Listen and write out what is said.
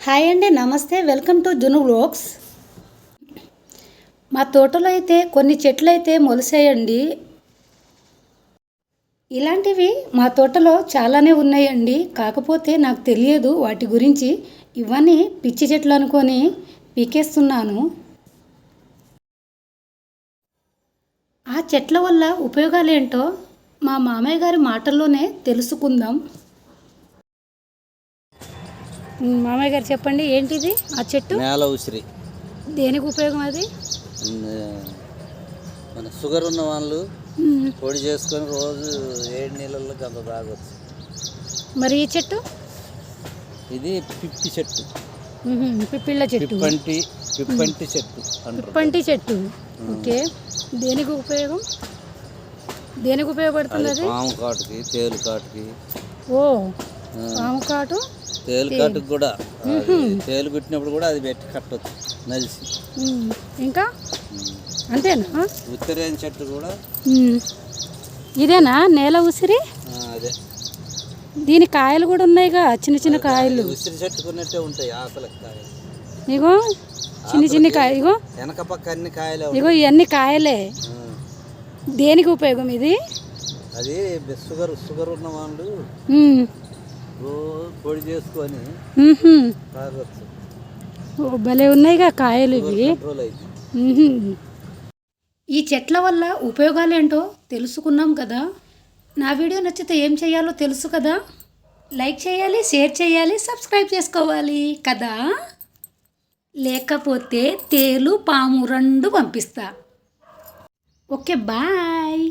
Hi అండి నమస్తే. Welcome to Junu vlogs. మా తోటలో అయితే కొన్ని చెట్లు అయితే మొలిసాయండి. ఇలాంటివి మా తోటలో చాలానే ఉన్నాయండి. కాకపోతే నాకు తెలియదు వాటి గురించి. ఇవన్నీ పిచ్చి చెట్లు అనుకొని పీకేస్తున్నాను. ఆ చెట్ల వల్ల ఉపయోగాలు ఏంటో మా మామయ్య గారి మాటల్లోనే తెలుసుకుందాం. మామయ్య గారు చెప్పండి ఏంటిది? ఆ చెట్టు? నేల ఉసిరి. దేనికి ఉపయోగం అది? మన షుగర్ ఉన్న వాళ్ళు పొడి చేసుకొని రోజు ఏడు నీళ్ళల్లో గంత తాగొచ్చు. మరి ఈ చెట్టు? ఇది పిప్పి చెట్టు. పిప్పిళ్ళ చెట్టు. పిప్పంటి పిప్పంటి చెట్టు పిప్పంటి చెట్టు. ఓకే. దేనికి ఉపయోగం? దేనికి ఉపయోగపడుతుంది అది? పాము కాటుకి తేలు కాటుకి. ఓ. పాము కాటు తేలు కాటుకి కూడా తేలు కుట్టినప్పుడు కూడా అది పెట్టి కట్టొచ్చు నలిసి. ఇంకా. అంతేనా? ఉత్తరేణ చెట్టు కూడా. ఇదేనా నేల ఉసిరి? అదే. దీని కాయలు కూడా ఉన్నాయిగా చిన్న చిన్న కాయలు. ఉసిరి చెట్టుకున్నట్టే ఉంటాయి ఆకులకు కాయలు. ఇగో చిన్న చిన్న కాయ ఇగో. వెనక పక్క అన్ని కాయలే ఇగో ఇవన్నీ కాయలే. దేనికి ఉపయోగం ఇది? అది షుగర్ షుగర్ ఉన్న వాళ్ళు పొడి చేసుకొని భలే ఉన్నాయిగా కాయలు ఇవి. ఈ చెట్ల వల్ల ఉపయోగాలు ఏంటో తెలుసుకున్నాం కదా? నా వీడియో నచ్చితే ఏం చేయాలో తెలుసు కదా? లైక్ చేయాలి షేర్ చేయాలి సబ్స్క్రైబ్ చేసుకోవాలి కదా? లేకపోతే తేలు పాము రెండు పంపిస్తా. Okay bye.